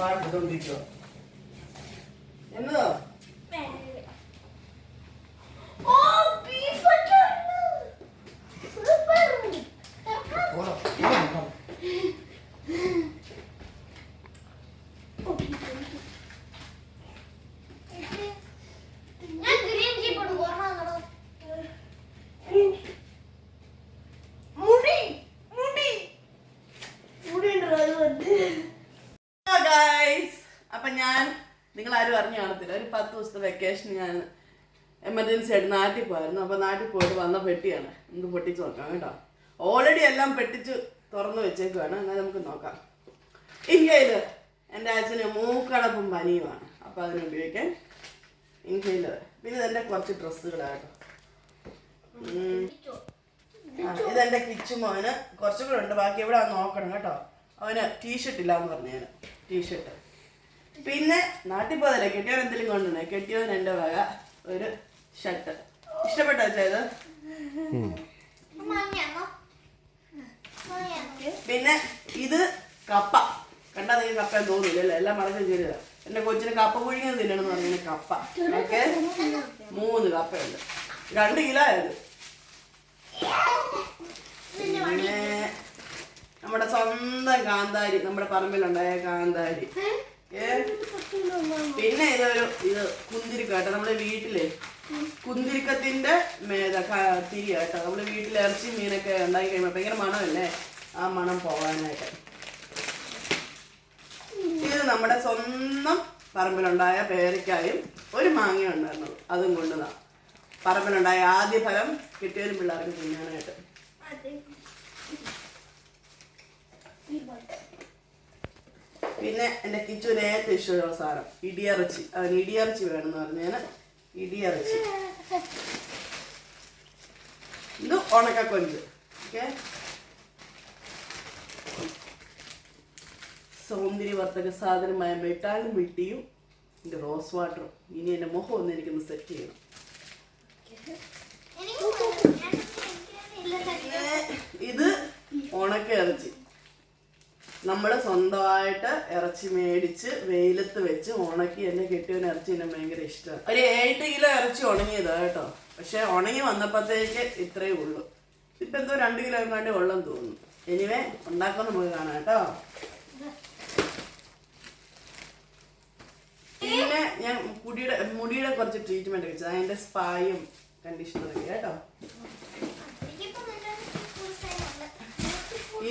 Park Dom Victor. അപ്പൊ ഞാൻ നിങ്ങൾ ആരും അറിഞ്ഞു കാണത്തില്ല. ഒരു പത്ത് ദിവസത്തെ വെക്കേഷൻ ഞാൻ എമർജൻസി ആയിട്ട് നാട്ടിൽ പോയായിരുന്നു. അപ്പൊ നാട്ടിൽ പോയിട്ട് വന്ന പെട്ടിയാണ്. നമുക്ക് പൊട്ടിച്ച് നോക്കാം കേട്ടോ. ഓൾറെഡി എല്ലാം പെട്ടിച്ച് തുറന്നു വെച്ചേക്കുവാണ്. എന്നാൽ നമുക്ക് നോക്കാം. ഇന്ത്യയിൽ എന്റെ അച്ഛന് മൂക്കടപ്പും പനിയുമാണ്. അപ്പോൾ അതിന് ഉപയോഗിക്കാൻ ഇന്ത്യയിൽ പിന്നെ ഇതെന്റെ കുറച്ച് ഡ്രസ്സുകളാണ് ഇതെന്റെ കിച്ചു മോന് കുറച്ചും കൂടെ ഉണ്ട്. ബാക്കി എവിടെ നോക്കണം കേട്ടോ. അവന് ടീഷർട്ട് ഇല്ലാന്ന് പറഞ്ഞു ഞാൻ ടീഷർട്ട് പിന്നെ നാട്ടിൽ പോയതല്ലേ കെട്ടിയവൻ എന്തെങ്കിലും കൊണ്ടുണ്ട് കെട്ടിയവൻ എന്റെ വക. ഒരു ഷർട്ട് ഇഷ്ടപ്പെട്ടോ ചെയ്ത് പിന്നെ ഇത് കപ്പ. കണ്ടാ നീ കപ്പ തോന്നില്ല? അല്ലേ? എല്ലാം മടക്കം ചെയ്തതാ എന്റെ കൊച്ചിന് കപ്പ പുഴുങ്ങിയത് തിന്നണമെന്ന് പറഞ്ഞ കപ്പ. ഓക്കെ? മൂന്ന് കപ്പയുണ്ട്. രണ്ട് കിലോ ആയത്. പിന്നെ നമ്മുടെ സ്വന്തം കാന്താരി. നമ്മുടെ പറമ്പിലുണ്ടായ കാന്താരി. പിന്നെ ഇതൊരു ഇത് കുന്തിരിക്ക കേട്ടോ നമ്മുടെ വീട്ടിലെ. കുന്തിരിക്കത്തിന്റെ തിരി കേട്ടോ. നമ്മുടെ വീട്ടിൽ ഇറച്ചി മീനൊക്കെ ഉണ്ടാക്കി കഴിയുമ്പോ ഭയങ്കര മണമല്ലേ? ആ മണം പോകാനായിട്ട്. ഇത് നമ്മുടെ സ്വന്തം പറമ്പിലുണ്ടായ പേരയ്ക്കായും ഒരു മാങ്ങ ഉണ്ടായിരുന്നത് അതും കൊണ്ടുതാ. പറമ്പിലുണ്ടായ ആദ്യ ഫലം കിട്ടിയതിന് പിള്ളേർക്ക് തിന്നാനായിട്ട്. പിന്നെ എന്റെ കിച്ചുവിന് ഏറ്റവും ഇഷ്ടമുള്ള സാധനം ഇടിയറച്ചി. അവന് ഇടിയറച്ചി വേണമെന്ന് പറഞ്ഞാൽ ഇടിയറച്ചി. ഇത് ഉണക്കക്കൊഞ്ച് ഓക്കെ? സൗന്ദര്യ സൗന്ദര്യവർദ്ധക സാധനമായ മെട്ടാലും വിട്ടിയും എന്റെ റോസ് വാട്ടറും. ഇനി എന്റെ മുഖം ഒന്ന് എനിക്കൊന്ന് സെറ്റ് ചെയ്യണം. ഇത് ഉണക്ക ഇറച്ചി. നമ്മൾ സ്വന്തമായിട്ട് ഇറച്ചി മേടിച്ച് വെയിലത്ത് വെച്ച് ഉണക്കി എന്നെ കെട്ടിയവന് ഇറച്ചി എന്നെ ഭയങ്കര ഇഷ്ടമാണ്. ഒരു ഏഴ് കിലോ ഇറച്ചി ഉണങ്ങിയതാ കേട്ടോ. പക്ഷെ ഉണങ്ങി വന്നപ്പോഴത്തേക്ക് ഇത്രയേ ഉള്ളൂ. ഇപ്പം എന്തോ രണ്ട് കിലോ എങ്ങാണ്ട് വെള്ളം തോന്നുന്നു. എനിവേ ഉണ്ടാക്കാൻ നമുക്ക് കാണാം കേട്ടോ. പിന്നെ ഞാൻ മുടിയുടെ മുടിയുടെ കുറച്ച് ട്രീറ്റ്മെന്റ് വെച്ചത് അതിന്റെ സ്പായും കണ്ടീഷണറും കേട്ടോ.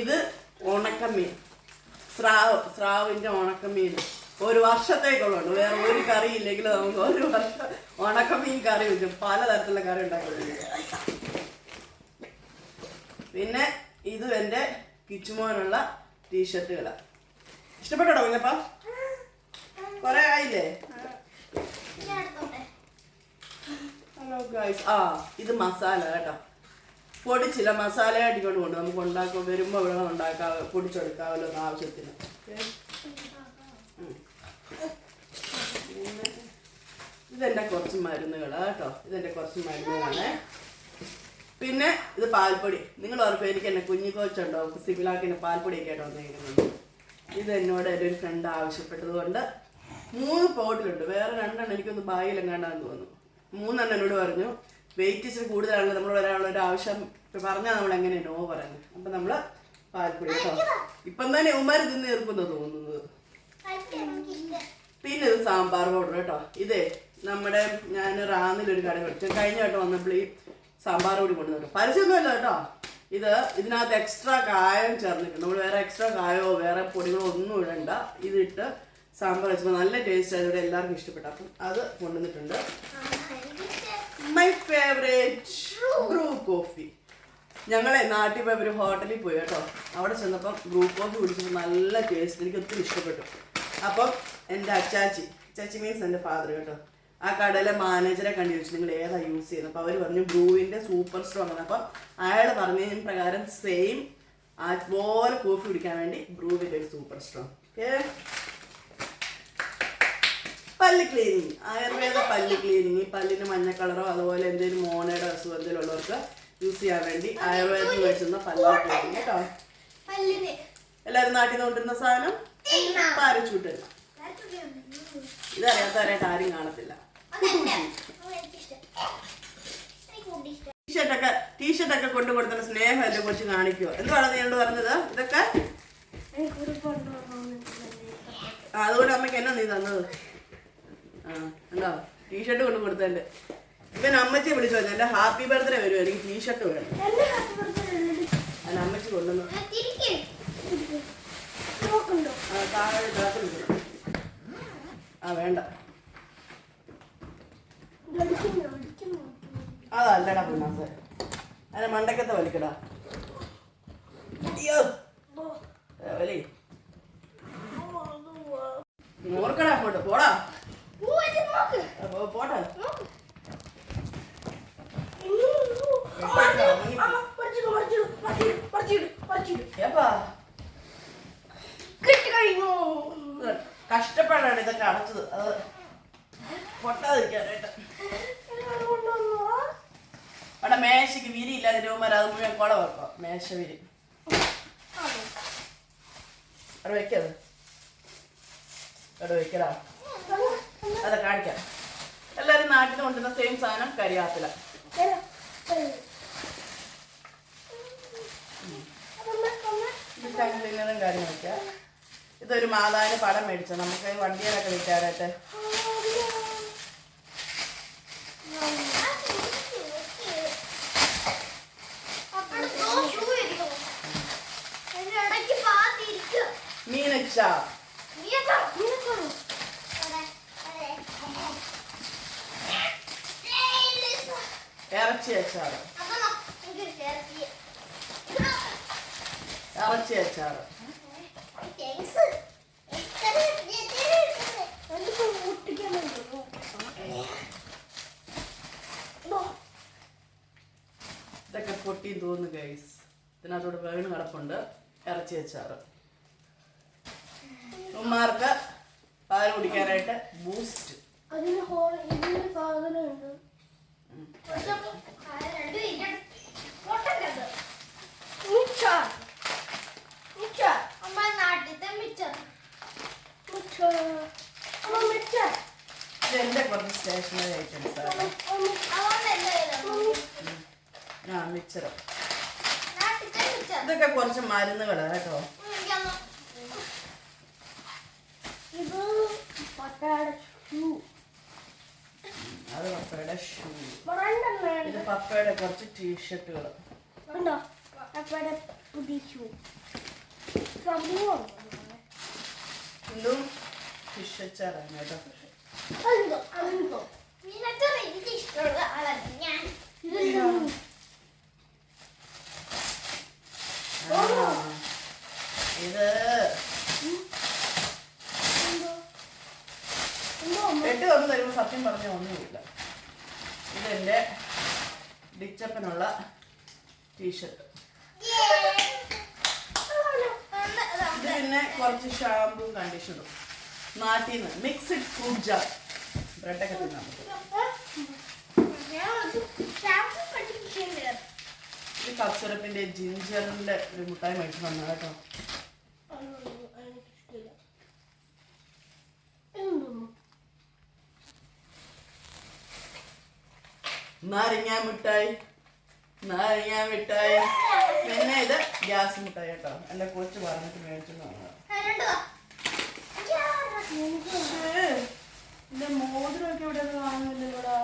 ഇത് ഉണക്കമീൻ സ്രാവ് സ്രാവിന്റെ ഉണക്കമീൻ. ഒരു വർഷത്തേക്കുള്ളൂ. വേറെ ഒരു കറി ഇല്ലെങ്കിൽ നമുക്ക് ഒരു വർഷം ഉണക്കമീൻ കറി വെക്കും. പലതരത്തിലുള്ള കറി ഉണ്ടാക്കുന്നത് പിന്നെ ഇത് എന്റെ കിച്ചുമോനുള്ള ടീഷർട്ടുകളാണ് ഇഷ്ടപ്പെട്ടോ കുഞ്ഞപ്പ? കുറെ ആയില്ലേ? ഹലോ ഗൈസ് ആ ഇത് മസാല കേട്ടോ. പൊടിച്ചില്ല മസാല അടിക്കൊണ്ട് കൊണ്ട് നമുക്ക് ഉണ്ടാക്കാൻ വരുമ്പോൾ ഇവിടെ ഉണ്ടാക്കാം പൊടിച്ചെടുക്കാമല്ലോ ആവശ്യത്തിന്. ഇതെന്റെ കുറച്ച് മരുന്നുകൾ കേട്ടോ. ഇതെന്റെ കുറച്ച് മരുന്നുകളാണ്. പിന്നെ ഇത് പാൽപ്പൊടി. നിങ്ങൾ ഓർക്കും എനിക്ക് എന്നെ കുഞ്ഞു കോച്ചുണ്ടോ? സിബിലാക്കിന് പാൽപ്പൊടിയൊക്കെ ആയിട്ട് വന്നിരിക്കുന്നത് ഇത് എന്നോട് എന്റെ ഒരു ഫ്രണ്ട് ആവശ്യപ്പെട്ടത് കൊണ്ട് മൂന്ന് പോട്ടിലുണ്ട്. വേറെ രണ്ടെണ്ണം എനിക്കൊന്ന് ബായിലെങ്ങാണ്ടാന്ന് തോന്നുന്നു. മൂന്നെണ്ണം എന്നോട് പറഞ്ഞു വെയിറ്റ് ഇച്ചിരി കൂടുതലാണ് നമ്മൾ ഒരാളുടെ ഒരു ആവശ്യം പറഞ്ഞാൽ നമ്മൾ എങ്ങനെ നോ പറയുന്നത്? അപ്പം നമ്മൾ പാൽപ്പൊടി കേട്ടോ ഇപ്പം തന്നെ ഉമാര് തിന്ന് തീർക്കുന്ന തോന്നുന്നത്. പിന്നെ ഇത് സാമ്പാർ പൗഡർ കേട്ടോ ഇതേ നമ്മുടെ ഞാൻ റാന്നിലൊരു കട കഴിച്ചു കഴിഞ്ഞ വട്ടം വന്നപ്പോൾ ഈ സാമ്പാർ പൊടി കൊണ്ടുവന്നു പരസ്യമൊന്നുമല്ല കേട്ടോ ഇത് ഇതിനകത്ത് എക്സ്ട്രാ കായം ചേർന്നിട്ടുണ്ട്. നമ്മൾ വേറെ എക്സ്ട്രാ കായോ വേറെ പൊടികളോ ഒന്നും ഇടണ്ട. ഇതിട്ട് സാമ്പാർ വെച്ചപ്പോൾ നല്ല ടേസ്റ്റ് ആയതോടെ എല്ലാവർക്കും ഇഷ്ടപ്പെട്ടു. അപ്പം അത് കൊണ്ടുവന്നിട്ടുണ്ട്. മൈ ഫേവറേറ്റ് ബ്രൂ കോഫി ഞങ്ങളെ നാട്ടിൽ പോയപ്പോൾ ഒരു ഹോട്ടലിൽ പോയി കേട്ടോ. അവിടെ ചെന്നപ്പം ഗ്രൂപ്പ് കോഫി കുടിച്ചപ്പോൾ നല്ല ടേസ്റ്റ് എനിക്ക് ഒത്തിരി ഇഷ്ടപ്പെട്ടു. അപ്പം എന്റെ അച്ചാച്ചി അച്ചാച്ചി മീൻസ് എന്റെ ഫാദർ കേട്ടോ. ആ കടയിലെ മാനേജറെ കണ്ടു ചോദിച്ചു നിങ്ങൾ ഏതാ യൂസ് ചെയ്യുന്നത് അപ്പോൾ അവർ പറഞ്ഞു ബ്രൂവിന്റെ സൂപ്പർ സ്ട്രോങ് ആണ്. അപ്പം അയാൾ പറഞ്ഞതിന് പ്രകാരം സെയിം അതുപോലെ കോഫി കുടിക്കാൻ വേണ്ടി ബ്രൂവിന്റെ ഒരു സൂപ്പർ സ്ട്രോങ് ഓക്കേ പല്ല് ക്ലീനിങ് ആയുർവേദ പല്ല് ക്ലീനിങ് പല്ലിന് മഞ്ഞ കളറോ അതുപോലെ എന്തെങ്കിലും മോണയുടെ അസുഖം എന്തെങ്കിലും ഉള്ളവർക്ക് യൂസ് ചെയ്യാൻ വേണ്ടി ആയുർവേദത്തിൽ വെച്ചുന്ന പല്ല് ക്ലീനിങ് കേട്ടോ. എല്ലാരും എല്ലാവരും നാട്ടിൽ നിന്ന് കൊണ്ടിരുന്ന സാധനം പാരച്ചൂട്ട് ഇതറിയാത്തവരായിട്ട് ആരും കാണത്തില്ല. ടീഷർട്ടൊക്കെ ടീഷർട്ടൊക്കെ കൊണ്ടു കൊടുത്തുന്ന സ്നേഹം എന്റെ കൊച്ചു കാണിക്കുവോ. എന്തുവാണ് നീ എന്നോട് പറഞ്ഞത്? ഇതൊക്കെ? അതുകൊണ്ട് അമ്മയ്ക്ക് എന്നാ നീ തന്നത്? ആ ഉണ്ടോ ടീഷർട്ട് കൊണ്ടു കൊടുത്തതിന്റെ. ഇവൻ അമ്മച്ചി വിളിച്ചു പറഞ്ഞു എന്റെ ഹാപ്പി ബർത്ത്ഡേ വരുമോ എനിക്ക് ടീഷർട്ട് വേണം. അല്ല അമ്മച്ചി കൊണ്ടുവന്നു. ആ, വേണ്ട. അതല്ലടാ പിന്നാസ്. അതിനെ മണ്ടക്കത്തെ വലിക്കടാ. അയ്യോ. വലി. നോർക്കടാ അങ്ങോട്ട്. പോടാ. പോട്ടെ ഏപ്പാ കിട്ടിക്കഴിഞ്ഞു ഇത് കഷ്ടപ്പാടാണ് ഇതൊക്കെ അടച്ചത് അത് പൊട്ടാതിരിക്കാനായിട്ട് അവിടെ മേശയ്ക്ക് വിരിയില്ലാതെ രൂപമാർ അത് മുഴുവൻ കുള വെക്കാം. മേശ വിരി അവിടെ വെക്കത് അവിടെ വെക്കടാ. അതെ കാണിക്കാം. എല്ലാരും നാട്ടിൽ കൊണ്ടുവന്ന സെയിം സാധനം കരിയാത്തില ഡിന്നറും കാര്യം വെക്കാം. ഇതൊരു മാതാവിന് പടം മേടിച്ച നമുക്ക് വണ്ടിയിലൊക്കെ വിൽക്കാനായിട്ട്. അച്ചാറ് ഇറച്ചി അച്ചാറ് ഇതൊക്കെ പൊട്ടിയും തോന്നുന്നു ഗൈസ് ഇതിനകത്തോട് വേണ് കിടപ്പുണ്ട്. ഇറച്ചി അച്ചാറ് ഉമ്മാർക്ക് പാൽ കുടിക്കാനായിട്ട് ബൂസ്റ്റ് അതിന് ഹോൾ ഇതിന് സാധനമുണ്ട്. കുറച്ച് സ്റ്റേഷനറി ഐറ്റംസ് ആ മിച്ചറ്. ഇതൊക്കെ കുറച്ച് മരുന്നുകളാണ് കേട്ടോ. ഇത് പട്ടാട ഷൂ. അത് പപ്പയുടെ ഷൂ. ഇത്. പപ്പയുടെ കുറച്ച് ടീഷർട്ടുകൾ. ഉണ്ടോ പപ്പയുടെ പുതിയ ഷൂ. സംഭവം ഇതും ഫിഷ് അച്ചാറാണ് കേട്ടോ നിനക്ക് ആളാണ് ഞാൻ ഇതെല്ലാം ആ, ഇത് എന്തോ എന്തോ അമ്മ എട്ട് തന്നു തരുമ്പോൾ സത്യം പറഞ്ഞ ഒന്നുമില്ല. ഇതെന്റെ ഡിച്ചപ്പനുള്ള ടീഷർട്ട്. ഇത് പിന്നെ കുറച്ച് ഷാമ്പൂ കണ്ടീഷണറും. നാട്ടിൽ നിന്ന് മിക്സഡ് ഫ്രൂട്ട് ജാർ. ബ്രെഡൊക്കെ പറ്റും. ഇത് കപ്സിറപ്പിന്റെ ജിഞ്ചറിന്റെ ഒരു മുട്ടായി മേടിച്ചു വന്നതാട്ടോ കേട്ടോ. നാരങ്ങ മിഠായി. നാരങ്ങ മിഠായി. പിന്നെ ഇത് ഗ്യാസ് മിഠായി കേട്ടോ. എന്റെ കൊച്ച് പറഞ്ഞിട്ട് മേടിച്ചു എന്റെ മോതിരമൊക്കെ ഇവിടെ വാങ്ങുന്നില്ല ഇവിടെ